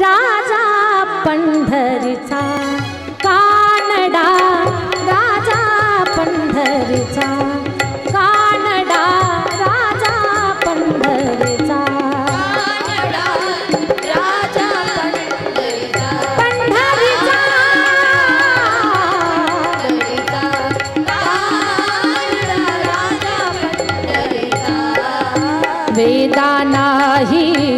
राजा पंढरीचा कानडा राजा पंढरीचा कानडा राजा पंढरीचा. वेदा नाही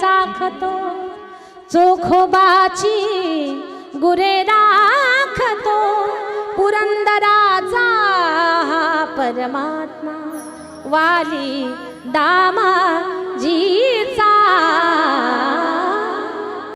चाखतो चोखोबाची गुरे राखतो. पुरंदराचा परमात्मा वाली दामा जी